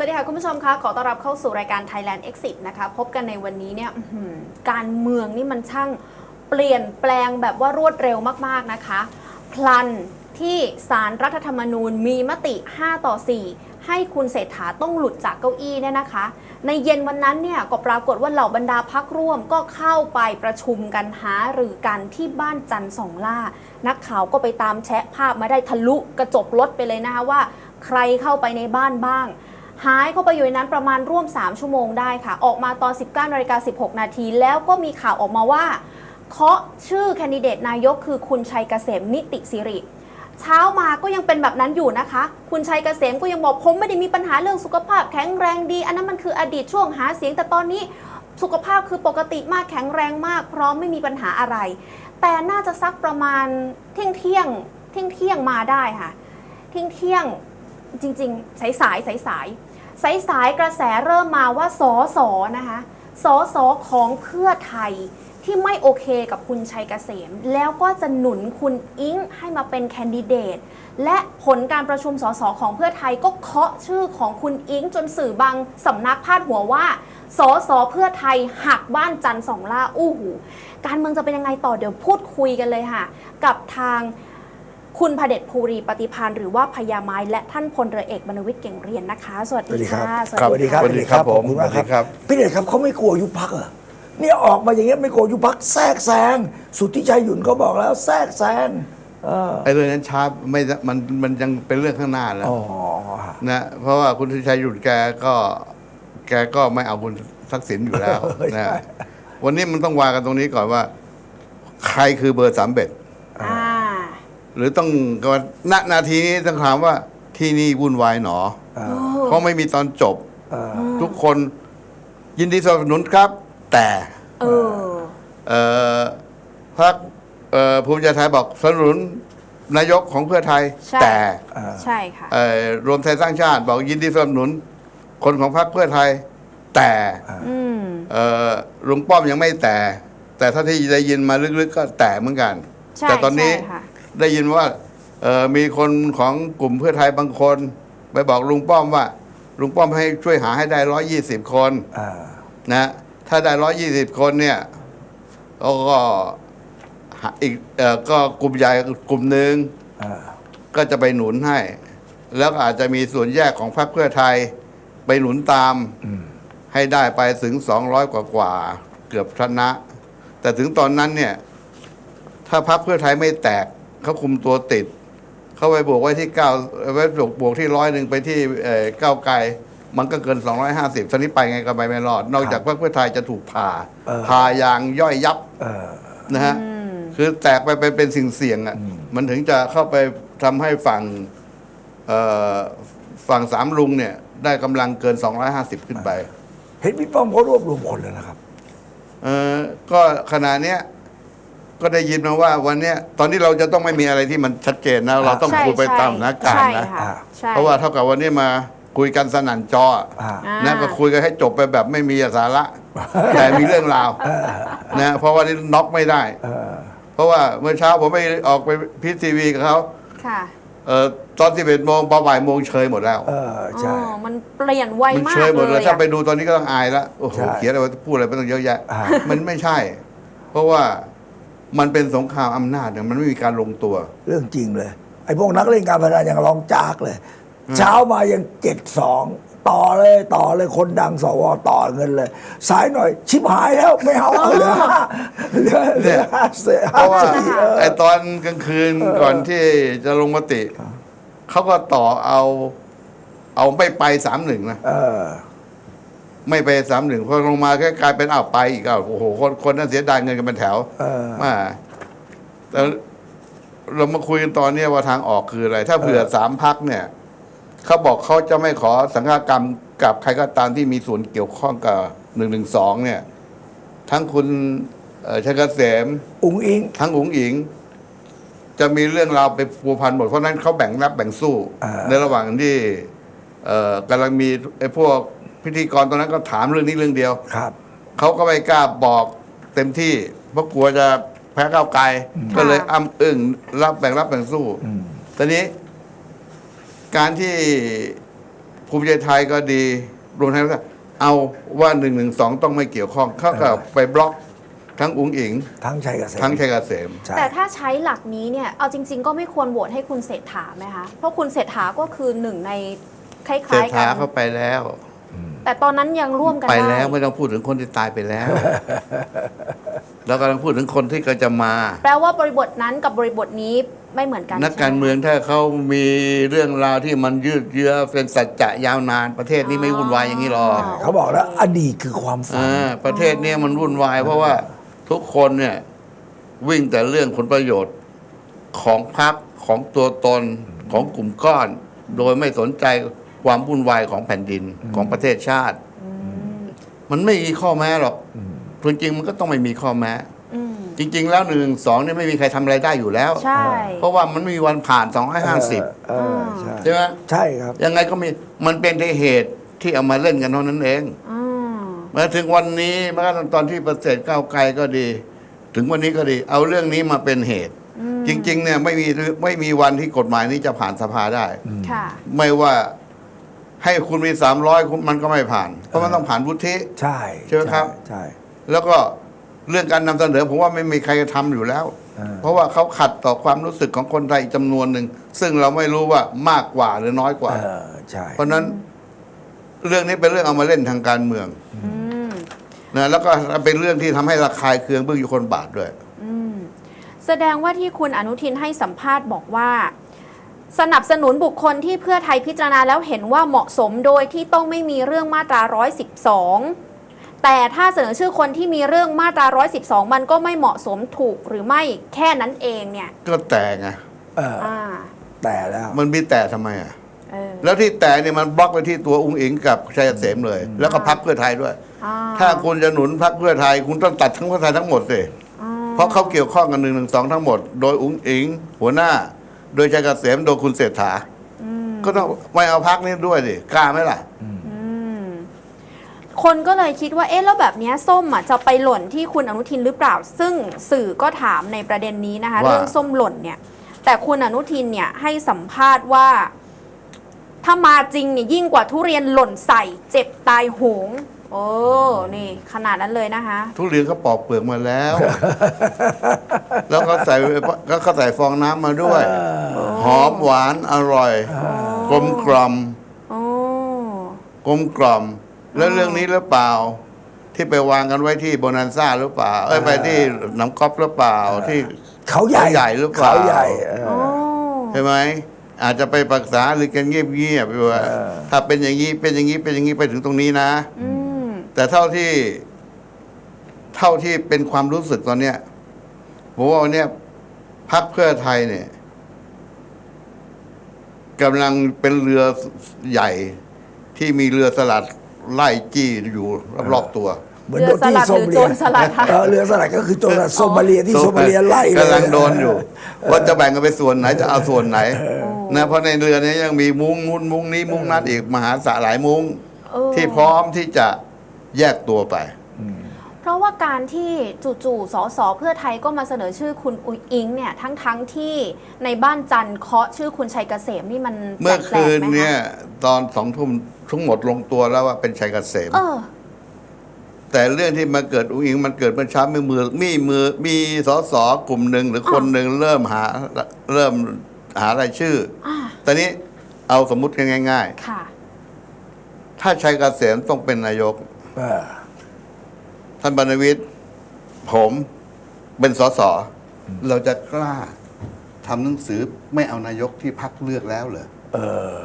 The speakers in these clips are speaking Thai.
สวัสดีค่ะ คุณผู้ชมคะขอต้อนรับเข้าสู่รายการ Thailand Exit นะคะ พบกันในวันนี้เนี่ยการเมืองนี่มันช่างเปลี่ยนแปลงแบบว่ารวดเร็วมาก ๆ นะคะ พลันที่สารรัฐธรรมนูญมีมติ 5 ต่อ 4 ให้คุณเศรษฐาต้องหลุดจากเก้าอี้เนี่ยนะคะ ในเย็นวันนั้นเนี่ยก็ปรากฏว่าเหล่าบรรดาพักร่วมก็เข้าไปประชุมกันหาหรือกันที่บ้านจันทร์สองล่า นักข่าวก็ไปตามแชะภาพมาได้ทะลุกระจกรถไปเลยนะคะว่า ใครเข้าไปในบ้านบ้าง หายเข้าไปอยู่ในนั้นประมาณร่วม 3 ชั่วโมงได้ค่ะ ออกมาตอน 19นาฬิกา16 นาที แล้วก็มีข่าวออกมาว่า เคาะชื่อแคนดิเดตนายกคือคุณชัยเกษมนิติสิริเช้ามาก็ยังเป็นแบบนั้นอยู่นะคะ คุณชัยเกษมก็ยังบอกผมไม่ได้มีปัญหาเรื่องสุขภาพแข็งแรงดี อันนั้นมันคืออดีตช่วงหาเสียงแต่ตอนนี้สุขภาพคือปกติมากแข็งแรงมาก พร้อมไม่มีปัญหาอะไร แต่น่าจะสักประมาณเที่ยงเที่ยงเที่ยงเที่ยงมาได้ค่ะ เที่ยงเที่ยงจริง ๆ สายสายสายสาย สายสายกระแสเริ่มมาว่าสอสอนะคะสอสอของเพื่อไทยที่ไม่โอเคกับคุณชัยเกษม แล้วก็จะหนุนคุณอิงให้มาเป็นแคนดิเดต และผลการประชุมสสของเพื่อไทยก็เคาะชื่อของคุณอิงจนสื่อบางสำนักพาดหัวว่าสสเพื่อไทยหักบ้านจันทร์สองล่าอู้หูการเมืองจะเป็นยังไงต่อเดี๋ยวพูดคุยกันเลยค่ะ กับทาง คุณพเดชภูรีปฏิพานหรือว่าพญาไม้และท่านพลเรือเอกบรรณวิทย์เก่งเรียนนะคะ สวัสสวัสดีดีครับค่ะสวัสดีครับสวัสดีครับขอบคุณมากผมสวัสดีครับพี่เดชครับเขาไม่กลัวยุบพักเหรอเนี่ยออกมาอย่างเงี้ยไม่กลัวยุบพักแทรกแซงสุทธิชัยหยุ่นก็บอกแล้วแทรกแซงเออไอ้เรื่องนั้นช้าไม่มันมันยังเป็นเรื่องข้างหน้าแล้วอ๋อนะเพราะว่าคุณสุชัยหยุดแกก็แกก็ไม่เอาคุณทักษิณอยู่แล้วนะวันนี้มันต้องวางกันตรงนี้ก่อนว่า ใครคือเบอร์สามเบ็ดอ่า หรือต้องก่อนณนาทีนี้ต้องถามว่าที่นี่วุ่นวายหนอเออเพราะไม่มีตอนจบเออทุกคนยินดีสนับสนุนครับ แต่เออเอ่อพรรคเอ่อภูมิใจไทยบอกสนับสนุนนายกของเพื่อไทยใช่แต่ใช่ค่ะเอ่อรวมไทยสร้างชาติ บอกยินดีสนับสนุนคนของพรรคเพื่อไทย แต่อืมเอ่อลุงป้อมยังไม่แต่ แต่ถ้าที่ได้ยินมาลึกๆก็แต่เหมือนกันใช่แต่ตอนนี้ใช่ค่ะ ได้ยินว่าเอ่อมีคนของกลุ่มเพื่อไทยบางคน ไปบอกลุงป้อมว่า ลุงป้อมให้ช่วยหาให้ได้ร้อยี่สิบคนเออนะถ้าได้ร้อยี่สิบคนเนี่ยแล้วก็หาอีกเอ่อก็กลุ่มใหญ่กลุ่มหนึ่งเออก็จะไปหนุนให้ แล้วก็อาจจะมีส่วนแยกของพรรคเพื่อไทย ไปหนุนตามอืมให้ได้ไปถึงสองร้อยกว่ากว่าๆเกือบชนะ แต่ถึงตอนนั้นเนี่ย ถ้าพรรคเพื่อไทยไม่แตก เขาคุมตัวติด เขาไปบวกไว้ที่เก้าไว้บวกบวกที่ร้อยหนึ่งไปที่เอ่อเก้าวไกลมันก็เกิน 250ตอนนี้ไปไงก็ไปไม่รอด นอกจากพรรคเพื่อไทยจะถูกผ่าเออผ่าอย่างย่อยยับเออนะฮะอืมคือแตกไปเป็นเป็นสิ่งเสี่ยงอะอืมมันถึงจะเข้าไปทำให้ฝั่งเอ่อฝั่งสามลุงเนี่ย ได้กำลังเกิน 250 ขึ้นไป เห็นพี่ป้อมเขารวบรวมคนแล้วนะครับ เออก็ขณะเนี้ย ก็ได้ยินมาว่าวันเนี้ยตอนนี้เราจะต้องไม่มีอะไรที่มันชัดเจนนะ เราต้องใช่คุยไปใช่ตามสถานการณ์นะ ใช่ค่ะใช่เพราะว่าเท่ากับวันนี้มาคุยกันสนั่นจออะอ่า อ่า นะก็คุยกันให้จบไปแบบไม่มีสาระ แต่มีเรื่องราวนะเพราะว่านี่น็อกไม่ได้ เออ เพราะว่าเมื่อเช้าผมไปออกไปพิทีวีกับเขาค่ะเอ่อตอนที่เป็นโมงพอบ่ายโมงเชยหมดแล้ว เออ ใช่ อ๋อมันเปลี่ยนไวมันมากเชยหมดเลเลยยถ้าอะไปดูตอนนี้ก็ต้องอายแล้วโอ้โหใช่เขียนอะไรไว้พูดอะไรไปต้องเยอะแยะ อ่ามันไม่ใช่ เพราะว่า มันเป็นสงครามอำนาจเนี่ยมันไม่มีการลงตัว เรื่องจริงเลย ไอ้พวกนักเล่นการพนันยังร้องจากเลย เช้ามายังเจ็ดสองต่อเลยต่อเลยคนดังสวต่อเงินเลย สายหน่อย ชิบหายแล้วไม่เอาเอาเหลือห้าเหลือเหลือห้าเสียเพราะว่าสี่เออ ไอ้ตอนกลางคืนก่อนที่จะลงมติ เขาก็ต่อเอา เอาไม่ไปสามหนึ่งนะ เออ ไม่ไปสามหนึ่งพอลงมาก็กลายเป็นอ้าวไปอีกอ้าวโอ้โหคนคนนั้นเสียดายเงินกันเป็นแถวเออ มาแต่เรามาคุยกันตอนเนี้ยว่าทางออกคืออะไร ถ้าเผื่อสามพักเนี่ยเขาบอกเขาจะไม่ขอสังฆกรรมกับใครก็ตามที่มีส่วนเกี่ยวข้องกับหนึ่งหนึ่งสองเนี่ย ทั้งคุณเอ่อชัยเกษม อุงอิง ทั้งอุ๋งอิง จะมีเรื่องราวไปพัวพันหมดเพราะฉะนั้นเขาแบ่งรับแบ่งสู้ อ่า ในระหว่างที่ เอ่อกำลังมีไอ้พวก พิธีกรตอนนั้นก็ถามเรื่องนี้เรื่องเดียวครับ เขาก็ไม่กล้าบอกเต็มที่ เพราะกลัวจะแพ้ก้าวไกล ก็เลยอ้ำอึ้งรับแบ่งรับแบ่งสู้อืมตอนนี้ การที่ภูมิใจไทยก็ดีรวมไทยก็เอาว่าหนึ่งหนึ่งสองต้องไม่เกี่ยวข้องเขาก็ไปบล็อกทั้งอุ้งอิง ทั้งชัยเกษมทั้งชัยเกษมใช่แต่ถ้าใช้หลักนี้เนี่ยเอาจริง ๆ ก็ไม่ควรโหวตให้คุณเศรษฐาไหมคะ เพราะคุณเศรษฐาก็คือหนึ่งในคล้เศรษายๆกัฐานเข้าไปแล้ว แต่ตอนนั้นยังร่วมกันไปได้แล้วไม่ต้องพูดถึงคนที่ตายไปแล้วแล้วก็ต้องพูดถึงคนที่ก็จะมา แปลว่าบริบทนั้นกับบริบทนี้ไม่เหมือนกันนักใช่ไหการเมืองถ้าเขามีเรื่องราวที่มันยืดเยื้อเป็นสัจจะยาวนาน ประเทศนี้ไม่วุ่นวายอย่างนี้หรอกเขาบอกแล้วอดีตคือความฝัน อ่าประเทศเนี้มันวุ่นวาย เพราะว่าทุกคนเนี่ย วิ่งแต่เรื่องผลประโยชน์ของพรรคของตัวตนของกลุ่มก้อน โดยไม่สนใจ ความวุ่นวายของแผ่นดินของประเทศชาติ มันไม่มีข้อแม้หรอกจริงๆมันก็ต้องไม่มีข้อแม้อืมจริง ๆ แล้วหนึ่งสองเนี่ยไม่มีใครทำอะไรได้อยู่แล้ว ใช่ เพราะว่ามันไม่มีวันผ่านสองร้อยห้าสิบเออใช่ใช่ไหมใช่ครับ ยังไงก็มีมันเป็นแต่เหตุที่เอามาเล่นกันเท่านั้นเองอืมมาถึงวันนี้แม้กระทั่งตอนที่ประเสริฐก้าวไกลก็ดี ถึงวันนี้ก็ดี เอาเรื่องนี้มาเป็นเหตุ จริง ๆ เนี่ยไม่มีไม่มีวันที่กฎหมายนี้จะผ่านสภาได้ค่ะไม่ว่า ให้คุณมีสามร้อยมันก็ไม่ผ่าน เพราะมันต้องผ่านวุฒิใช่ใช่ไหมครับใช่แล้วก็เรื่องการนำเสนอผมว่าไม่มีใครจะทำอยู่แล้วเออเพราะว่าเขาขัดต่อความรู้สึกของคนไทยจำนวนหนึ่ง ซึ่งเราไม่รู้ว่ามากกว่าหรือน้อยกว่าเออใช่เพราะฉะนั้นเรื่องนี้เป็นเรื่องเอามาเล่นทางการเมืองอืมนะแล้วก็เป็นเรื่องที่ทำให้ระคายเคืองเบื้องอยู่คนบาทด้วยอืมแสดงว่าที่คุณอนุทินให้สัมภาษณ์บอกว่า สนับสนุนบุคคลที่เพื่อไทยพิจารณาแล้วเห็นว่าเหมาะสมโดยที่ต้องไม่มีเรื่องมาตรา 112 แต่ถ้าเสนอชื่อคนที่มีเรื่องมาตรา 112 มันก็ไม่เหมาะสมถูกหรือไม่แค่นั้นเองเนี่ย ก็แต่ไงเอออ่าแต่แล้วมันมีแต่ทำไมอะ เออแล้วที่แต่เนี่ยมันบล็อกไปที่ตัวอุ้งอิงกับชัยเกษมเลย แล้วก็พักเพื่อไทยด้วย อ่าถ้าคุณจะหนุนพักเพื่อไทย คุณต้องตัดทั้งเพื่อไทยทั้งหมดสิอ่าเพราะเขาเกี่ยวข้องกันหนึ่งหนึ่งสองทั้งหมด โดยอุ้งอิง หัวหน้า โดยชัยเกษมโดยคุณเศรษฐาอืมก็ต้องไม่เอาพักนี้ด้วยดิกล้าไหมล่ะอืมคนก็เลยคิดว่าเอ๊ะแล้วแบบเนี้ยส้มอะจะไปหล่นที่คุณอนุทินหรือเปล่า ซึ่งสื่อก็ถามในประเด็นนี้นะคะ ว่า เรื่องส้มหล่นเนี่ย แต่คุณอนุทินเนี่ยให้สัมภาษณ์ว่า ถ้ามาจริงเนี่ยยิ่งกว่าทุเรียนหล่นใส่ เจ็บตายโหง โอ้ นี่ ขนาดนั้นเลยนะคะ ทุเรียนเขาปอกเปลือกมาแล้ว แล้วก็ใส่แล้วก็ใส่ฟองน้ำมาด้วย หอมหวานอร่อย กลมกล่อมโอ้กลมกล่อม แล้วเรื่องนี้หรือเปล่า ที่ไปวางกันไว้ที่โบนันซ่าหรือเปล่า เอ้ยไปที่หน้ำก๊อฟหรือเปล่าที่เขาใหญ่เขาใหญ่หรือเปล่าเขาใหญ่เออโอ้ใช่ไหมอาจจะไปปรึกษาหรือกันเงียบๆว่าเออถ้าเป็นอย่างนี้เป็นอย่างนี้เป็นอย่างนี้ไปถึงตรงนี้นะอืม แต่เท่าที่เท่าที่เป็นความรู้สึกตอนเนี้ยผมว่าวันเนี้ยพักเพื่อไทยเนี่ยกำลังเป็นเรือใหญ่ที่มีเรือสลัดไล่จี้อยู่รอบๆตัว เหมือนโดนที่โซมาเลีเรือสลัดหรือโจรสลัดคะเออเรือสลัดก็คือโจรสลัดโซมาเลียที่โซมาเลียไล่เลยกำลังโดนอยู่ว่าจะแบ่งกันไปส่วนไหนจะเอาส่วนไหนนะเพราะในเรือนี้ยังมีมุ้งนู้นมุ้งนี้มุ้งนั้นอีกมหาศาลหลายมุ้งเออที่พร้อมที่จะ แยกตัวไป เพราะว่าการที่จู่ๆ สสเพื่อไทยก็มาเสนอชื่อคุณอุยอิงเนี่ยทั้งๆที่ในบ้านจันทร์เคาะชื่อคุณชัยเกษมนี่มันเมื่อแปลคืกนๆไหมเนี่ย คะตอนสองทุ่มทั้งหมดลงตัวแล้วว่าเป็นชัยเกษม เออ แต่เรื่องที่มาเกิดอุ้งอิงมันเกิดเมื่อเช้ามีมือมีมือมีสสกลุ่มหนึ่งหรือคนหนึ่งเริ่มหาเริ่มหารายชื่ออ่า ตอนนี้เอาสมมุติกันง่าย ค่ะ ๆ ถ้าชัยเกษมต้องเป็นนายกเออ ท่านบรรณวิทย์ผมเป็นสสเราจะกล้าทำหนังสือไม่เอานายกที่พักเลือกแล้วเหรอเออ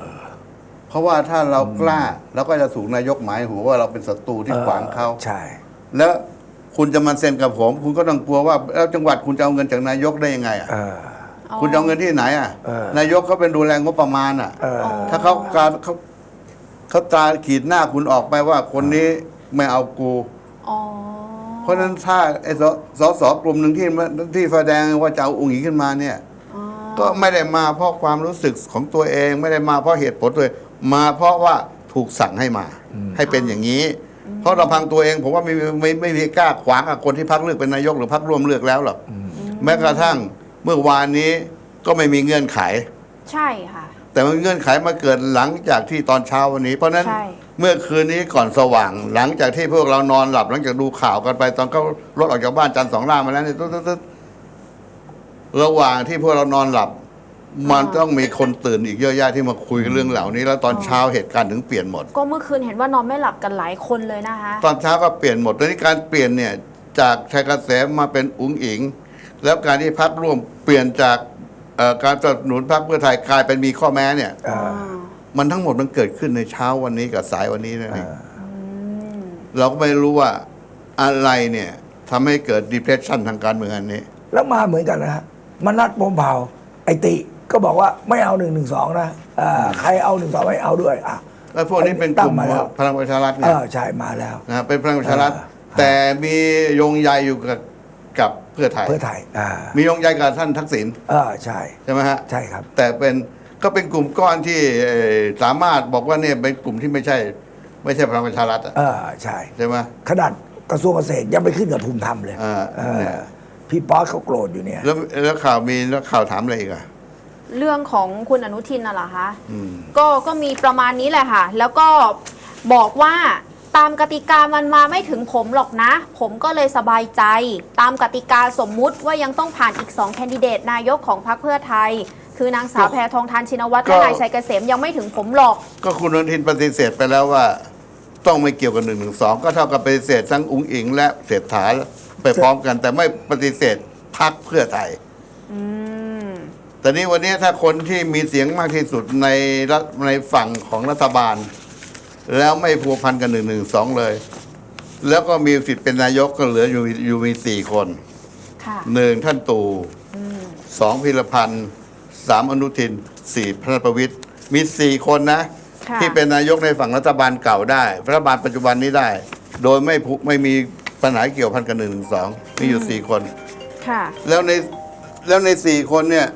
เพราะว่าถ้าเรากล้าเราก็จะถูกนายกหมายหัวว่าเราเป็นศัตรูที่ขวางเขาใช่ แล้วคุณจะมาเซ็นกับผม คุณก็ต้องกลัวว่าแล้วจังหวัดคุณจะเอาเงินจากนายกได้ยังไงอะเออคุณจะเอาเงินที่ไหนอะเออนายกเขาเป็นดูแลงบประมาณอะเออถ้าเขาการเขาเขาตราขีดหน้าคุณออกไปว่าคนนี้ ไม่เอากู อ๋อเพราะฉะนั้นถ้าไอ้สสสกลุ่มหนึ่งที่ที่แสดงว่าจะเอาองค์หญิงขึ้นมาเนี่ย อ๋อก็ไม่ได้มาเพราะความรู้สึกของตัวเองไม่ได้มาเพราะเหตุผลตัวเองมาเพราะว่าถูกสั่งให้มา ให้เป็นอย่างนี้ เพราะเราพังตัวเองผมว่าไม่ไม่ไม่ไม่มีกล้าขวางกับคนที่พักเลือกเป็นนายกหรือพักร่วมเลือกแล้วหรอกแม้กระทั่งเมื่อวานนี้ก็ไม่มีเงื่อนไข ใช่ค่ะ แต่มันเงื่อนไขมาเกิดหลังจากที่ตอนเช้าวันนี้ เพราะฉะนั้นใช่ เมื่อคืนนี้ก่อนสว่าง หลังจากที่พวกเรานอนหลับ หลังจากดูข่าวกันไปตอนเขารถออกจากบ้านจันทร์สองล่างมาแล้วเนี่ยตึ๊ดตึ๊ดตึ๊ดระหว่างที่พวกเรานอนหลับ มันต้องมีคนตื่นอีกเยอะแยะที่มาคุยกันเรื่องเหล่านี้ แล้วตอนเช้าเหตุการณ์ถึงเปลี่ยนหมด ก็เมื่อคืนเห็นว่านอนไม่หลับกันหลายคนเลยนะคะตอนเช้าก็เปลี่ยนหมดตอนนี้การเปลี่ยนเนี่ยจากชัยเกษมมาเป็นอุ๋งอิง แล้วการที่พักร่วมเปลี่ยนจากเอ่อการสนับสนุนพรรคเพื่อไทยกลายเป็นมีข้อแม้เนี่ยอ่า มันทั้งหมดมันเกิดขึ้นในเช้าวันนี้กับสายวันนี้นั่นเองอ่าเราก็ไม่รู้ว่าอะไรเนี่ยทำให้เกิด depression ทางการเมืองอันนี้ แล้วมาเหมือนกันนะฮะมนัดพรหมเผ่าไอติก็บอกว่าไม่เอาหนึ่งหนึ่งสองนะอ่าใครเอาหนึ่งสองไม่เอาด้วยอะแล้วพวกนี้เป็นกตั้ลุ่งมมาแล้วพลังประชารัฐเอเนี่ยอใช่มาแล้วนะเป็นพลังประชารัฐอ่าแต่มีโยงใยอยู่กับกับเพื่อไทยเพื่อไทยอ่ามีโยงใยกับท่านทักษิณเออใช่ใช่ไหมฮะใช่ครับ แต่เป็น ก็เป็นกลุ่มก้อนที่เอ่อสามารถบอกว่าเนี่ยเป็นกลุ่มที่ไม่ใช่ ไม่ใช่พลังประชารัฐอะเออใช่ใช่ไหมขนาดกระทรวงเกษตรยังไปขึ้นกับภูมิธรรมเลยอ่าเออเนี่ย พี่ป๊อกเขาโกรธอยู่เนี่ย แล้วแล้วข่าวมีแล้วข่าวถามอะไรอีกอะเรื่องของคุณอนุทินน่ะเหรอคะอืม ก็ก็มีประมาณนี้แหละค่ะ แล้วก็บอกว่าตามกติกามันมาไม่ถึงผมหรอกนะ ผมก็เลยสบายใจ ตามกติกาสมมุติว่ายังต้องผ่านอีก 2 แคนดิเดตนายกของพรรคเพื่อไทย คือนางสาวแพทองทานชินวัตรและนายชัยเกษมยังไม่ถึงผมหรอก ก็คุณอนุทินปฏิเสธไปแล้วว่า ต้องไม่เกี่ยวกับหนึ่งหนึ่งสองก็เท่ากับปฏิเสธทั้งอุ้งอิง และเศรษฐาไปพร้อมกัน แต่ไม่ปฏิเสธพักเพื่อไทยอืมแต่นี้วันนี้ถ้าคนที่มีเสียงมากที่สุดในรัฐในฝั่งของรัฐบาล แล้วไม่พัวพันกันหนึ่งหนึ่งสองเลย แล้วก็มีสิทธิ์เป็นนายกก็เหลืออยู่อยู่มีสี่คนค่ะหนึ่งท่านตู่อืมสองพิรพันธ์ สามอนุทินสี่พระประวิตยมีสี่คนนะ ค่ะ ที่เป็นนายกในฝั่งรัฐบาลเก่าได้รัฐบาลปัจจุบันนี้ได้ โดยไม่ผูไม่มีปัญหาเกี่ยวพันกันหนึ่งหนึ่งสองมีอยู่สี่คน ค่ะ แล้วในแล้วในสี่คนเนี่ย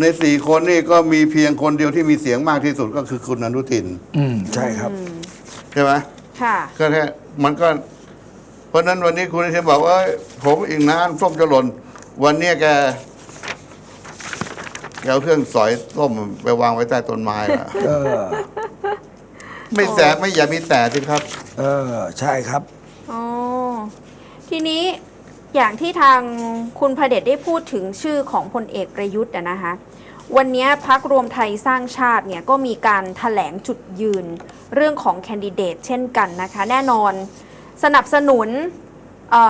ในสี่คนนี่ก็มีเพียงคนเดียวที่มีเสียงมากที่สุดก็คือคุณอนุทินอืมใช่ครับ ใช่ไหม ค่ะ ก็แค่มันก็ เพราะฉะนั้นวันนี้คุณอนุทินบอกว่าเอ้ยผมอีกนานส้มจะหล่น วันเนี้ยแกแก เอาเครื่องสอยส้มไปวางไว้ใต้ต้นไม้ละเออ ไม่แสบไม่อย่ามีแต่สิครับ เออ ใช่ครับ อ๋อทีนี้อย่างที่ทางคุณพระเดชได้พูดถึงชื่อของพลเอกประยุทธ์อะนะคะ วันนี้พักรวมไทยสร้างชาติเนี่ยก็มีการถแถลงจุดยืนเรื่องของแคนดิเดตเช่นกันนะคะ แน่นอนสนับสนุน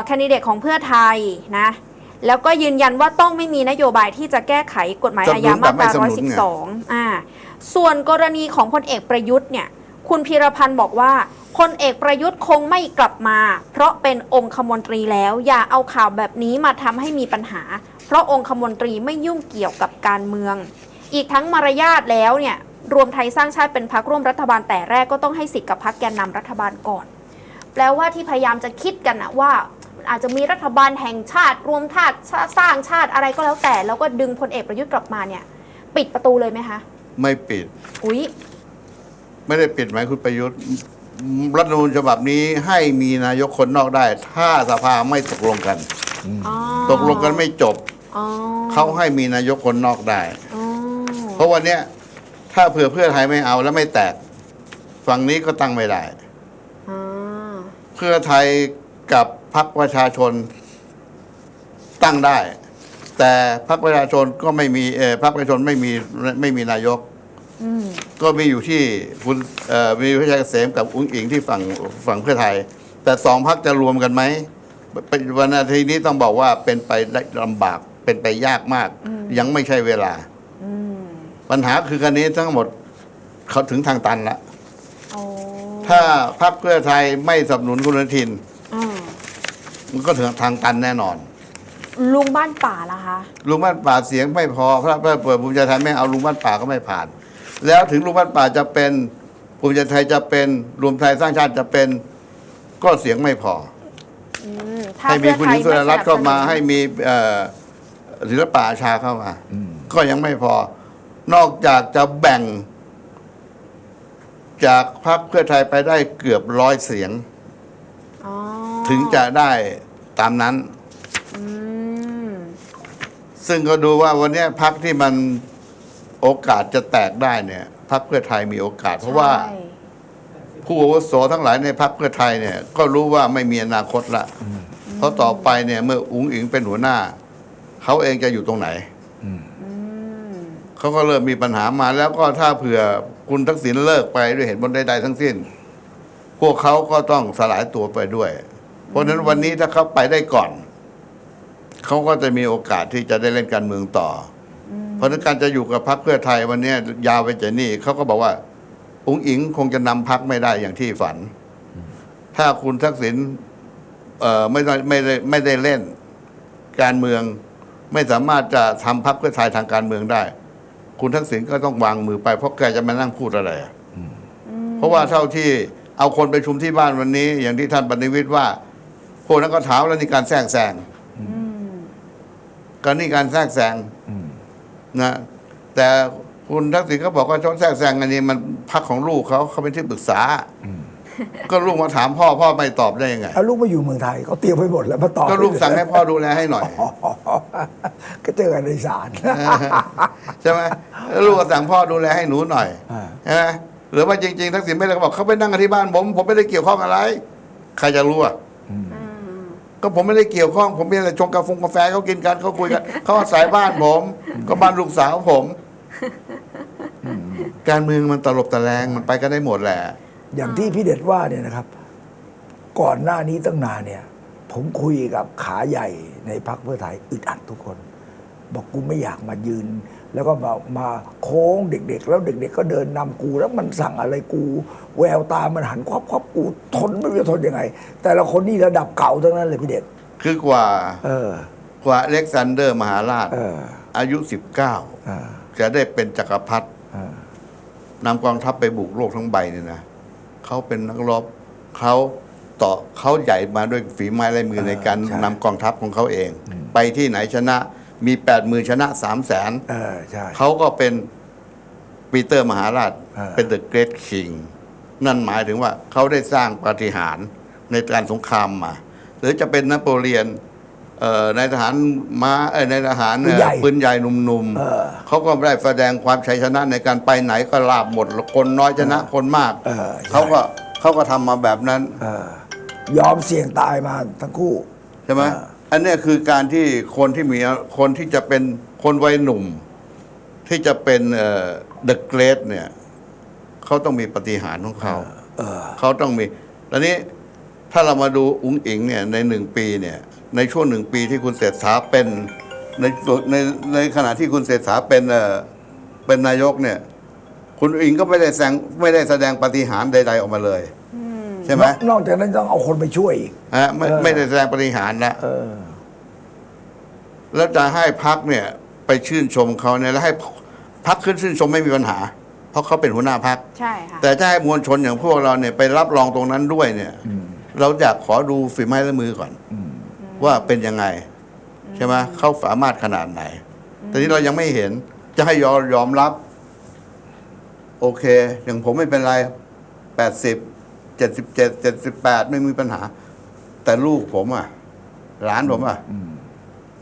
แคนดิเดตของเพื่อไทยนะ แล้วก็ยืนยันว่าต้องไม่มีนโยบายที่จะแก้ไขกฎหมายอาญามาตราสนับสนุนแบบไม่สนับสนุนไง112 อ่า ส่วนกรณีของพลเอกประยุทธ์เนี่ย คุณพีรพันธ์บอกว่าพลเอกประยุทธ์คงไม่กลับมา เพราะเป็นองคมนตรีแล้ว อย่าเอาข่าวแบบนี้มาทำให้มีปัญหา เพราะองคมนตรีไม่ยุ่งเกี่ยวกับการเมือง อีกทั้งมารยาทแล้วเนี่ย รวมไทยสร้างชาติเป็นพักร่วมรัฐบาลแต่แรกก็ต้องให้สิทธิ์กับพักแกนนำรัฐบาลก่อน แปลว่าที่พยายามจะคิดกันนะว่า อาจจะมีรัฐบาลแห่งชาติ รวมชาติสร้างชาติอะไรก็แล้วแต่ แล้วก็ดึงพลเอกประยุทธ์กลับมาเนี่ย ปิดประตูเลยไหมคะ ไม่ปิด อุ๊ยไม่ได้ปิดหมายคุณประยุทธ์รัฐธรรมนูญฉบับนี้ให้มีนายกคนนอกได้ ถ้าสภาไม่ตกลงกัน อ๋อตกลงกันไม่จบ อ๋อเขาให้มีนายกคนนอกได้ อ๋อเพราะวันเนี้ยถ้าเผื่อเพื่อไทยไม่เอาแล้วไม่แตก ฝั่งนี้ก็ตั้งไม่ได้ อ๋อ เพื่อไทยกับ พรรคประชาชนตั้งได้ แต่พรรคประชาชนก็ไม่มีเออพรรคประชาชนไม่มีไม่มีนายกอืมก็มีอยู่ที่คุณเอ่อมีพระชาเกษมกับอุ้งอิงที่ฝั่งฝั่งเพื่อไทย แต่สองพักจะรวมกันไหมเป็นวันนาทีนี้ต้องบอกว่าเป็นไปได้ลำบากเป็นไปยากมาก ยังไม่ใช่เวลาอืมปัญหาคือคันนี้ทั้งหมดเขาถึงทางตันละโอ้ถ้าพรรคเพื่อไทยไม่สนับสนุนคุณอนุทินอืม มันก็ถึงทางตันแน่นอน ลุงบ้านป่าล่ะคะลุงบ้านป่าเสียงไม่พอพระเพื่อเปิดภูมิใจไทยไม่เอาลุงบ้านป่าก็ไม่ผ่าน แล้วถึงลุงบ้านป่าจะเป็นภูมิใจไทยจะเป็นรวมไทยสร้างชาติจะเป็นก็เสียงไม่พออืมถ้าให้มีเพื่อคุณไทหญิยงสุดารัตน์เข้ามาไสนับสนุนให้มีเอ่อศิลปะอาชาเข้ามาอืมก็ยังไม่พอ นอกจากจะแบ่ง จากพรรคเพื่อไทยไปได้เกือบร้อยเสียง อ๋อ ถึงจะได้ตามนั้น อืมซึ่งก็ดูว่าวันเนี้ยพรรคที่มันโอกาสจะแตกได้เนี่ยพรรคเพื่อไทยมีโอกาส เพราะว่าใช่ผู้อาวุโสทั้งหลายในพรรคเพื่อไทยเนี่ย ก็รู้ว่าไม่มีอนาคตละ เพราะต่อไปเนี่ยเมื่ออุ๋งอิงเป็นหัวหน้า เขาเองจะอยู่ตรงไหน อืมเขาก็เริ่มมีปัญหามาแล้วก็ถ้าเผื่อคุณทักษิณเลิกไปด้วยเหตุผลใดๆทั้งสิ้น พวกเขาก็ต้องสลายตัวไปด้วย เพราะฉะนั้นวันนี้ถ้าเขาไปได้ก่อน เขาก็จะมีโอกาสที่จะได้เล่นการเมืองต่อ เพราะนั้นการจะอยู่กับพรรคเพื่อไทยวันนี้ยาวไปจากนี่เขาก็บอกว่าอุ๋งอิงคงจะนำพรรคไม่ได้อย่างที่ฝัน ถ้าคุณทักษิณไม่ได้ไม่ได้ไม่ได้เล่นการเมือง ไม่สามารถจะทำพรรคเพื่อไทยทางการเมืองได้ คุณทักษิณก็ต้องวางมือไปเพราะแกจะมานั่งพูดอะไรอะเพราะว่าเท่าที่เอาคนไปชุมที่บ้านวันนี้ อย่างที่ท่านปณิวิทย์ว่า วกนั้นก็ถามแล้วนี่การแทรกแซงอืมก็นี่การแทรกแซงนะแต่คุณทักษิณเขาบอกว่าชดแทรกแซงอันนี้มันพักของลูกเขาเขาเป็นที่ปรึกษาก็ลูกมาถามพ่อพ่อไม่ตอบได้ยังไงเอาลูกมาอยู่เมืองไทยเขาเตรียมไว้หมดแล้วมาต่อก็ลูกสั่งให้พ่อดูแลให้หน่อยก็เจอกันในศาลใช่ไหมแล้วลูกก็สั่งพ่อดูแลให้หนูหน่อยอ่าใช่ไหมหรือว่าจริง ๆ ทักษิณไม่ได้ก็บอกเขาไปนั่งกันที่บ้านผมผมไม่ได้เกี่ยวข้องอะไร ใครจะรู้อะอืม ก็ผมไม่ได้เกี่ยวข้อง ผมไม่ได้ชงกาแฟกาแฟเขากินกันเขาคุยกันเขาอาศัยบ้านผม ก็บ้านลูกสาวผม การเมืองมันตลบตะแลงมันไปกันได้หมดแหละ อย่างที่พี่เด็ดว่าเนี่ยนะครับ ก่อนหน้านี้ตั้งนานเนี่ย ผมคุยกับขาใหญ่ในพักเพื่อไทยอึดอัดทุกคน บอกกูไม่อยากมายืน แล้วก็มามาโค้งเด็กๆ แล้วเด็ก ๆ ก็เดินนำกูแล้วมันสั่งอะไรกู แววตามันหันควับควับกูทนไม่รู้จะทนยังไง แต่ละคนนี่ระดับเก่าทั้งนั้นเลยพี่เด็ดคือกว่าเออกว่าอเล็กซานเดอร์มหาราชเอออายุสิบเก้าเออจะได้เป็นจักรพรรดิเออนำกองทัพไปบุกโลกทั้งใบเนี่ยนะเขาเป็นนักรบเขาต่อเขาใหญ่มาด้วยฝีไม้ลายมือในการนำกองทัพของเขาเอง ไปที่ไหนชนะ มีแปดหมื่นชนะสามแสนเออใช่เขาก็เป็นปีเตอร์มหาราชอ่าเป็นเดอะเกรทคิงนั่นหมายถึงว่าเขาได้สร้างปาฏิหาริย์ในการสงครามมา หรือจะเป็นนโปเลียนเอ่อในทหารม้าเอ้ยในทหารเอ่อปืนใหญ่หนุ่มเออๆเขาก็ได้แสดงความชัยชนะในการไปไหนก็ลาบหมด คนน้อยชนะคนมากเออใช่เขาก็เขาก็ทำมาแบบนั้นเออยอมเสี่ยงตายมาทั้งคู่ ใช่ไหม อ่าอันเนี้ยคือการที่คนที่มีคนที่จะเป็นคนวัยหนุ่ม ที่จะเป็นเดอะเกรดเนี่ยเขาต้องมีปฏิหารย์ของเขาเออเขาต้องมีตอนนี้ถ้าเรามาดูอุ้งอิงเนี่ยในหนึ่งปีเนี่ย ในช่วงหนึ่งปีที่คุณเศรษฐาเป็นในในในขณะที่คุณเศรษฐาเป็นเอ่อเป็นนายกเนี่ย คุณอุ้งอิงก็ไม่ได้แสดงไม่ได้แสดงปฏิหารย์ใด ๆออกมาเลยใช่ไหมนอกนอกจากนั้นต้องเอาคนไปช่วยอีกฮะไม่เออไม่ได้แสดงปฏิหารย์นะเออ แล้วจะให้พักเนี่ยไปชื่นชมเขาเนี่ยแล้วให้พักขึ้นชื่นชมไม่มีปัญหา เพราะเขาเป็นหัวหน้าพักใช่ค่ะแต่ถ้าให้มวลชนอย่างพวกเราเนี่ยไปรับรองตรงนั้นด้วยเนี่ย เราอยากขอดูฝีไม้ลายมือก่อน ว่าเป็นยังไง ใช่ไหมเขาสามารถขนาดไหนแต่นี้เรายังไม่เห็นจะให้ยอมยอมรับ โอเค อย่างผมไม่เป็นไรแปดสิบเจ็ดสิบเจ็ดเจ็ดสิบแปดไม่มีปัญหา แต่ลูกผมอะหลานผมอะ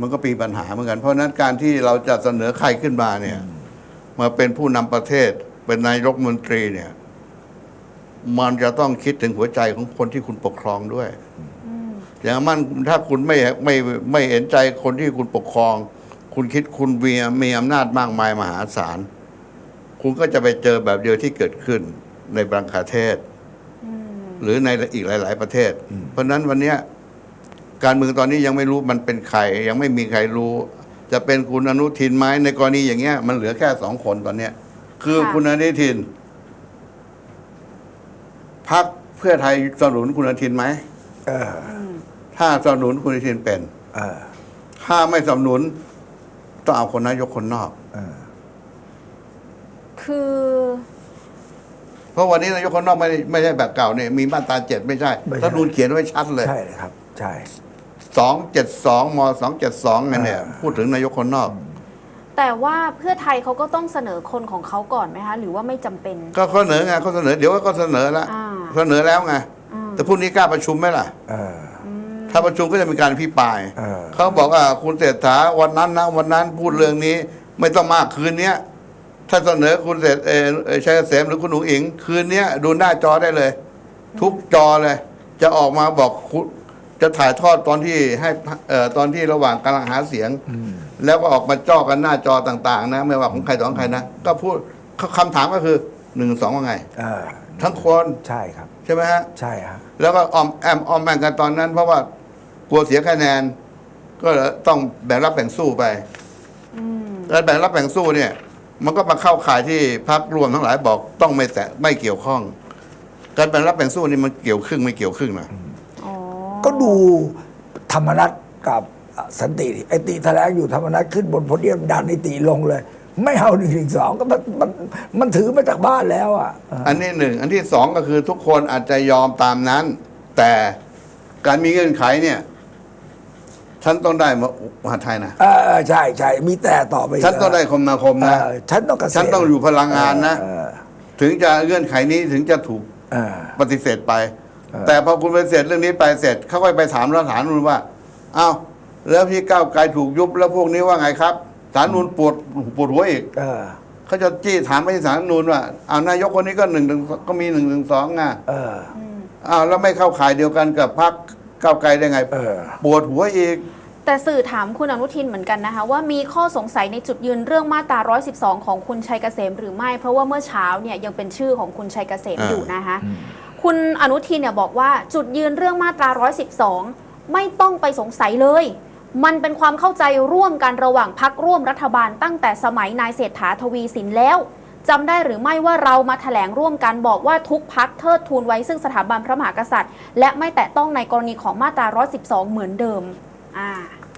มันก็มีปัญหาเหมือนกัน เพราะนั้นการที่เราจะเสนอใครขึ้นมาเนี่ยมาเป็นผู้นำประเทศเป็นนายกรัฐมนตรีเนี่ย มันจะต้องคิดถึงหัวใจของคนที่คุณปกครองด้วยอย่างมั่นถ้าคุณไม่ไม่ไม่เห็นใจคนที่คุณปกครอง คุณคิดคุณมีมีอำนาจมากมายมหาศาล คุณก็จะไปเจอแบบเดียวที่เกิดขึ้นในบางประเทศ หรือในอีกหลาย ๆ ประเทศ เพราะฉะนั้นวันเนี้ย การเมืองตอนนี้ยังไม่รู้มันเป็นใครยังไม่มีใครรู้ จะเป็นคุณอนุทินไหมในกรณีอย่างเงี้ย มันเหลือแค่สองคนตอนเนี้ย คือค่ะคุณอนุทินพักเพื่อไทยสนับสนุนคุณอนุทินไหมเออถ้าสนับสนุนคุณอนุทินเป็นเออถ้าไม่สนับสนุนต้องเอาคนนายกคนนอกเออคือ เพราะวันนี้นายกคนนอกไม่ได้ไม่ใช่แบบเก่าเนี่ยมีมาตราเจ็ดไม่ใช่ไม่ใช่รัฐธรรมนูนเขียนไว้ชัดเลย ใช่เลยครับ ใช่ สองเจ็ดสองมสองเจ็ดสองเนี่ยอ่าพูดถึงนายกคนนอก แต่ว่าเพื่อไทยเขาก็ต้องเสนอคนของเขาก่อนไหมคะ หรือว่าไม่จำเป็น ก็เขาเสนอไงเขาเสนอเดี๋ยวก็เสนอแล้วอ่า เสนอแล้วไงอืมแต่พรุ่งนี้กล้าประชุมไหมล่ะ เออ ถ้าประชุมก็จะมีการพิปรายเออ เขาบอกว่าคุณเศรษฐาวันนั้นนะวันนั้นพูดเรื่องนี้ ไม่ต้องมากคืนเนี้ยถ้าเสนอคุณเสร็จเออเอ่อชัยเกษมหรือคุณหนูอิง คืนเนี้ยดูหน้าจอได้เลย ทุกจอเลย จะออกมาบอกคุณ จะถ่ายทอดตอนที่ให้เอ่อตอนที่ระหว่างกำลังหาเสียง แล้วก็ออกมาจ่อกันหน้าจอต่าง ๆ นะไม่ว่าของใครต่อของใครนะ ก็พูดคำถามก็คือหนึ่งสองว่าไงเออทั้งคนใช่ครับ ใช่ไหมฮะใช่ฮะแล้วก็ออมแอมออมแบ่งกันตอนนั้น เพราะว่ากลัวเสียคะแนน ก็ต้องแบ่งรับแบ่งสู้ไปแล้วแบ่งรับแบ่งสู้เนี่ย มันก็มาเข้าข่ายที่พักรวมทั้งหลายบอกต้องไม่แตะไม่เกี่ยวข้อง การแบ่งรับแบ่งสู้นี่มันเกี่ยวครึ่งไม่เกี่ยวครึ่งนะอ๋อ ก็ดูธรรมนัตกับสันติดิไอติแถลงอยู่ธรรมนัตขึ้นบนโพเดียมดันไอติลงเลย ไม่เอาหนึ่งหนึ่งสองก็มันมันมันถือมาจากบ้านแล้วอะเอออันนี้หนึ่งอันที่สองก็คือทุกคนอาจจะยอมตามนั้น แต่การมีเงื่อนไขเนี่ยฉันต้องได้มหาไทยนะเออเออใช่ใช่มีแต่ต่อไปกฉันต้องได้คมนาคมเอนะอฉันต้องเกษตรฉันต้องอยู่พลังงานนะเออถึงจะเงื่อนไขนี้ถึงจะถูกเออปฏิเสธไป แต่พอคุณปฏิเสธเรื่องนี้ไปเสร็จเขาก็ไปถามรัฐฐานนูนว่าอ้าวแล้วที่ก้าวไกลถูกยุบแล้วพวกนี้ว่าไงครับฐานนูนปวดปวดหัวอีกเออเขาจะจี้ถามไปที่ศาลนูนว่าอ้าวนายกคนนี้ก็หนึ่งก็มีหนึ่งหนึ่งสองอะเอออ้าวแล้วไม่เข้าข่ายเดียวกันกับพรรคก้าวไกลได้ไงเออปวดหัวอีกแต่สื่อถามคุณอนุทินเหมือนกันนะคะว่ามีข้อสงสัยในจุดยืนเรื่องมาตรา 112 ของคุณชัยเกษมหรือไม่ เพราะว่าเมื่อเช้าเนี่ยยังเป็นชื่อของคุณชัยเกษมอ่าอยู่นะคะ คุณอนุทินเนี่ยบอกว่าจุดยืนเรื่องมาตรา 112 ไม่ต้องไปสงสัยเลย มันเป็นความเข้าใจร่วมกันระหว่างพักร่วมรัฐบาลตั้งแต่สมัยนายเศรษฐาทวีสินแล้วจำได้หรือไม่ว่าเรามาแถลงร่วมกันบอกว่าทุกพักเทิดทูนไว้ซึ่งสถาบันพระมหากษัตริย์ และไม่แตะต้องในกรณีของมาตรา 112 เหมือนเดิม อ่า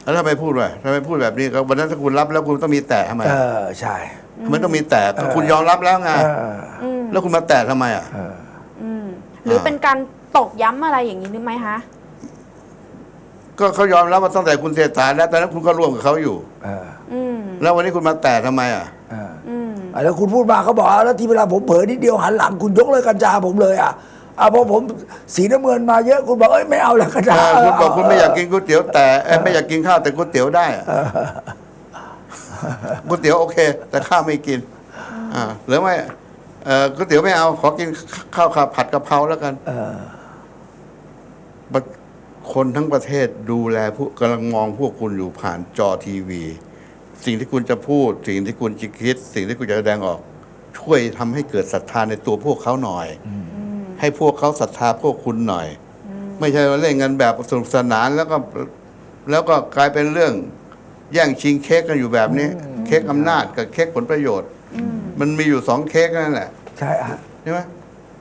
แล้วทำไมพูดว่าทำไมพูดแบบนี้ครับวันนั้นถ้าคุณรับแล้วคุณต้องมีแต่ทำไมเออใช่ทำไมต้องมีแต่ก็คุณยอมรับแล้วไงเอออืมแล้วคุณมาแต่ทำไมอะเอออืม หรือเป็นการตอกย้ำอะไรอย่างนี้หรือไม่คะก็เขายอมรับว่าตั้งแต่คุณเศรษฐาแล้วตอนนั้นคุณก็ร่วมกับเขาอยู่เอออืมแล้ววันนี้คุณมาแต่ทำไมอะ เอออืม อะแล้วคุณพูดมาเขาบอกอะแล้วที่เวลาผมเผลอนิดเดียวหันหลังคุณยกเลยกัญชาผมเลยอะอะพอผมสีน้ำเงินมาเยอะคุณบอกเอ้ยไม่เอาแล้วกัญชาอ่าคุณบอกเคุณไม่อยากกินก๋วยเตี๋ยวแต่เอ้ยไม่อยากกินข้าวแต่ก๋วยเตี๋ยวได้อะก๋วยเตี๋ยวโอเค แต่ข้าวไม่กินอ่าหรือไม่ เอ่อก๋วยเตี๋ยวไม่เอา ขอกินข้าวขาผัดกะเพราแล้วกันเออประคนทั้งประเทศดูแลผู้กำลังมองพวกคุณอยู่ผ่านจอทีวี สิ่งที่คุณจะพูด สิ่งที่คุณจะคิด สิ่งที่คุณจะแสดงออก ช่วยทำให้เกิดศรัทธาในตัวพวกเขาหน่อย ให้พวกเขาศรัทธาพวกคุณหน่อย ไม่ใช่ว่าเล่นกันแบบสนุกสนานแล้วก็แล้วก็กลายเป็นเรื่อง แย่งชิงเค้กกันอยู่แบบนี้ เค้กอำนาจกับเค้กผลประโยชน์ มันมีอยู่สองเค้กนั่นแหละใช่ฮะใช่ไหม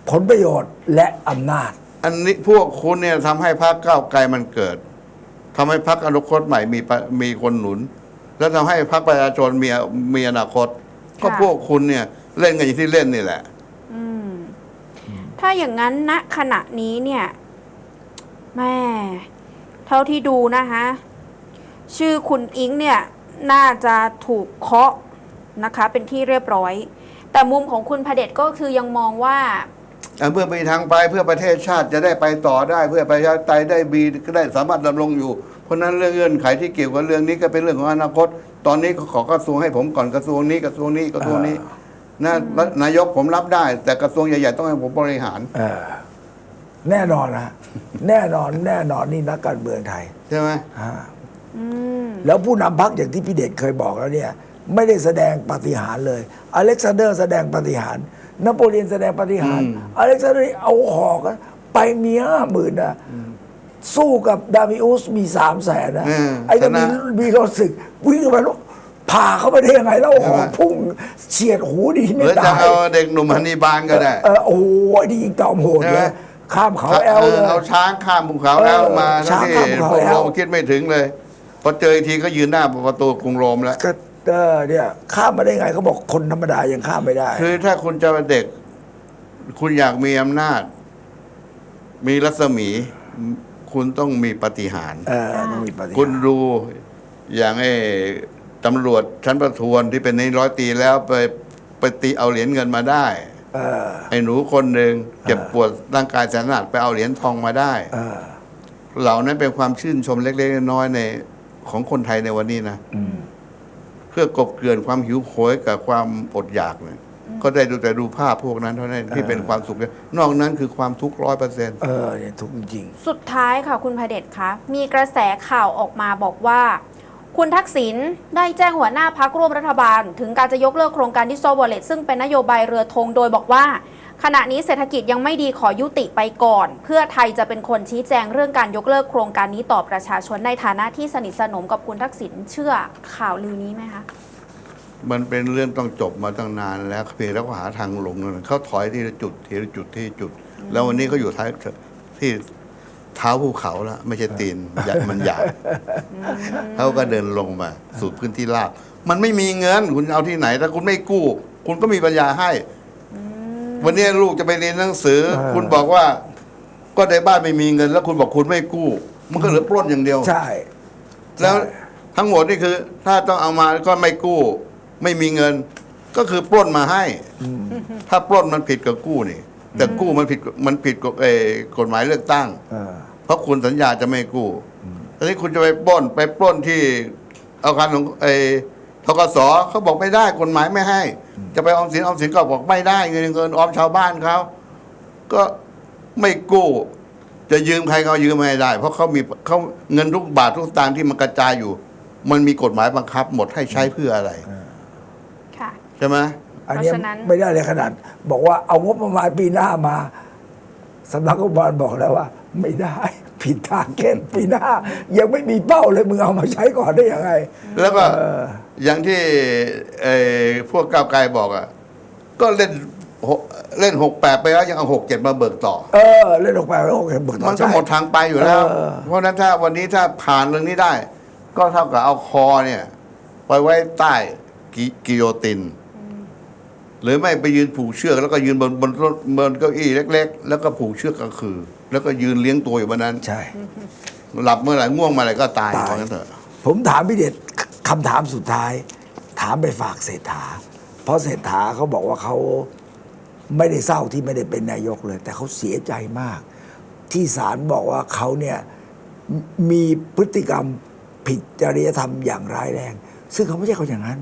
ผลประโยชน์และอำนาจ อันนี้พวกคุณเนี่ยทำให้พรรคก้าวไกลมันเกิดทำให้พรรคอนาคตใหม่มีปะมีคนหนุน แล้วทำให้พรรคประชาชนมีมีอนาคต ก็ค่ะพวกคุณเนี่ยเล่นกันอย่างที่เล่นนี่แหละอืมถ้าอย่างนั้นณขณะนี้เนี่ยแม่เท่าที่ดูนะคะ ชื่อคุณอิงเนี่ยน่าจะถูกเคาะ นะคะเป็นที่เรียบร้อย แต่มุมของคุณพเดชก็คือยังมองว่าอะเพื่อไปทางไปเพื่อประเทศชาติจะได้ไปต่อได้เพื่อประชาธิปไตยได้บีก็ได้สามารถดำรงอยู่ เพราะฉะนั้นเรื่องเงื่อนไขที่เกี่ยวกับเรื่องนี้ก็เป็นเรื่องของอนาคต ตอนนี้ขอกระทรวงให้ผมก่อนกระทรวงนี้กระทรวงนี้กระทรวงนี้นะนายกผมรับได้ แต่กระทรวงใหญ่ๆต้องให้ผมบริหารเออแน่นอนนะแน่นอนแน่นอนนี่นักการเมืองไทย ใช่ไหมอ่าอืมแล้วผู้นำพักอย่างที่พี่เดชเคยบอกแล้วเนี่ย ไม่ได้แสดงปาฏิหาริย์เลย อเล็กซานเดอร์แสดงปาฏิหาริย์นโปเลียนแสดงปาฏิหาริย์อเล็กซานเดอร์เอาหอกอะไปมีห้าหมื่นนะสู้กับดาวิอุสมีสามแสนนะอืมไอ้ก็มีชนะมีรถศึก วิ่งเข้าไปแล้วผ่าเข้าไปได้ยังไงแล้วหอกพุ่งเฉียดหูดีหไม่รือจะตายเอาเด็กหนุ่มฮันนีบาลก็ได้เออโอ้โหไอ้นี่ยิงตอมโหดใช่เลไหมยข้ามเขาแอลเลยเอาช้างข้ามภูเขาเออแล้วมาช้างทั้งที่ข้ามภูพเขาวกแอลเราคิดไม่ถึงเลยพอเจออีกทีก็ยืนหน้าประตูกรุงโรมแล้วก็ เออเนี่ยข้ามมาได้ไงเขาบอกคนธรรมดายังข้ามไม่ได้ คือถ้าคุณจะเป็นเด็ก คุณอยากมีอำนาจ มีรัศมี คุณต้องมีปฏิหารย์เออต้องมีปฏิหารย์คุณดูอย่างไอ้ตำรวจชั้นประทวนที่เป็นในร้อยตีแล้วไปไปตีเอาเหรียญเงินมาได้ เออ ไอ้หนูคนหนึ่งเจ็บปวดร่างกายแสนหนักไปเอาเหรียญทองมาได้ เออ เหล่านั้นเป็นความชื่นชมเล็กๆน้อยๆในของคนไทยในวันนี้นะ อืมคือ พื่อกบเกลื่อนความหิวโหยกับความอดอยากเนี่ยก็ได้ดูแต่ดูภาพพวกนั้นเท่านั้นที่เป็นความสุขเนี่ยนอกนั้นคือความทุกข์ร้อยเปอร์เซ็นต์เออเนี่ยทุกข์จริง สุดท้ายค่ะคุณพเดชคะมีกระแสข่าวออกมาบอกว่า คุณทักษิณได้แจ้งหัวหน้าพักร่วมรัฐบาล ถึงการจะยกเลิกโครงการดิจิทัลวอลเล็ตซึ่งเป็นนโยบายเรือธงโดยบอกว่า ขณะนี้เศรษฐกิจยังไม่ดีขอยุติไปก่อน เพื่อไทยจะเป็นคนชี้แจงเรื่องการยกเลิกโครงการนี้ต่อประชาชนในฐานะที่สนิทสนมกับคุณทักษิณเชื่อข่าวลือนี้ไหมคะมันเป็นเรื่องต้องจบมาตั้งนานแล้วเพียงแล้วก็หาทางลงนั่นเขาถอยทีละจุดทีละจุดที่จุด แล้ววันนี้เขาอยู่ท้ายที่เท้าภูเขาแล้วไม่ใช่ตีนใหญ่มันใหญ่เขาก็เดินลงมาสู่พื้นที่ราบมันไม่มีเงิน คุณเอาที่ไหนถ้าคุณไม่กู้ คุณก็มีปัญญาให้ วันนี้ลูกจะไปเรียนหนังสือ เออ คุณบอกว่า ก็ในบ้านไม่มีเงิน แล้วคุณบอกคุณไม่กู้ มันก็เหลือปล้นอย่างเดียว ใช่ แล้วใช่ทั้งหมดนี่คือ ถ้าต้องเอามาก็ไม่กู้ ไม่มีเงิน ก็คือปล้นมาให้ ถ้าปล้นมันผิดกับกู้นี่ แต่กู้มันผิดมันผิดกับเอ่อกฎหมายเลือกตั้ง เออ เพราะคุณสัญญาจะไม่กู้ทีนี้คุณจะไปปล้นไปปล้นที่เอาการของเออทกสเขาบอกไม่ได้กฎหมายไม่ให้ จะไปออมสินออมสินก็บอกไม่ได้เงินเงินออมชาวบ้านเขาก็ไม่กู้ จะยืมใครเขายืมไม่ได้ เพราะเขามีเขาเงินทุกบาททุกสตางค์ที่มันกระจายอยู่ มันมีกฎหมายบังคับ หมดให้ใช้เพื่ออะไรค่ะ ใช่ไหมอันเนี้ยเพราะฉะนั้น ไม่ได้เลยขนาด บอกว่าเอางบประมาณปีหน้ามาสำนักงบประมาณบอกแล้วว่า ไม่ได้ ผิดทางเกณฑ์ปีหน้า ยังไม่มีเป้าเลยมึงเอามาใช้ก่อนได้ยังไงแล้วก็ เออ อย่างที่เอ่อพวกก้าวไกลบอกอะก็เล่นหกเล่นหกแปดไปแล้วยังเอาหกเจ็ดมาเบิกต่อ เออ เล่นออกไปแล้วโอเคเบิกต่อมันก็ใช่หมดทางไปอยู่แล้วเออเพราะฉะนั้นถ้าวันนี้ถ้าผ่านเรื่องนี้ได้ ก็เท่ากับเอาคอเนี่ยไปไว้ใต้กิกิโยติน หรือไม่ไปยืนผูกเชือก แล้วก็ยืนบนบนรถบนเก้าอี้เล็ก ๆ แล้วก็ผูกเชือกกลางคืนแล้วก็ยืนเลี้ยงตัวอยู่บนนั้น ใช่ หลับเมื่อไหร่ง่วงเมื่อไหร่ก็ตายตายเพราะงั้นเถอะผมถามพี่เดช คำถามสุดท้าย ถามไปฝากเศรษฐา เพราะเศรษฐาเขาบอกว่าเขาไม่ได้เศร้าที่ไม่ได้เป็นนายกเลย แต่เขาเสียใจมาก ที่ศาลบอกว่าเขาเนี่ยมมีพฤติกรรมผิดจริยธรรมอย่างร้ายแรง ซึ่งเขาไม่ใช่คนอย่างนั้น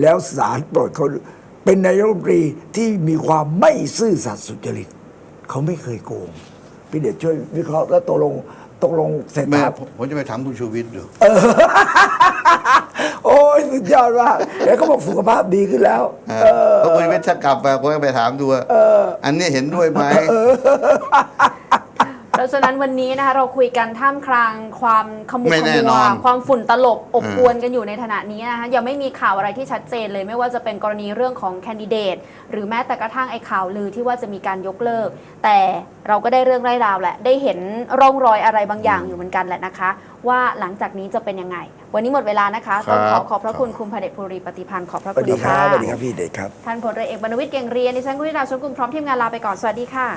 แล้วศาลโปรดเขาเป็นนายกรัฐมนตรีที่มีความไม่ซื่อสัตย์สุจริตเขาไม่เคยโกงพี่เดชช่วยวิเคราะห์แล้วตกลงตกลงเศรษแม่ฐาผมผมจะไปถามคุณชูวิทย์ดู โอ้ยสุดยอดมากแล้วเขาบอกสุขภาพดีขึ้นแล้ว เออเพราะคุณวิทย์ถ้ากลับมาผมจะไปถามดูว่าอันนี้เห็นด้วยไหมเพราะฉะนั้นวันนี้นะคะเราคุยกันท่ามกลางความขมุกไม่ขแน่มันวอนความฝุ่นตลบอบอ่าอวนกันอยู่ในขณะนี้นะคะยังไม่มีข่าวอะไรที่ชัดเจนเลย ไม่ว่าจะเป็นกรณีเรื่องของแคนดิเดต หรือแม้แต่กระทั่งไอ้ข่าวลือที่ว่าจะมีการยกเลิก แต่เราก็ได้เรื่องไร้ราวแหละ ได้เห็นร่องรอยอะไรบางอย่างอยู่เหมือนกันแหละนะคะ ว่าหลังจากนี้จะเป็นยังไง วันนี้หมดเวลานะคะต้องขอขอบพระคุณคุณพระเดชภูริปฏิพันธ์ขอบพระสวัคุสณดีครัค่ะบสวัสดีครับพี่เดชครับท่านพลเรือเอกบรรณวิทย์เก่งเรียนดิฉันกุลิดาชนกุลพร้อมทีมงานลาไปก่อนสวัสดีค่ะ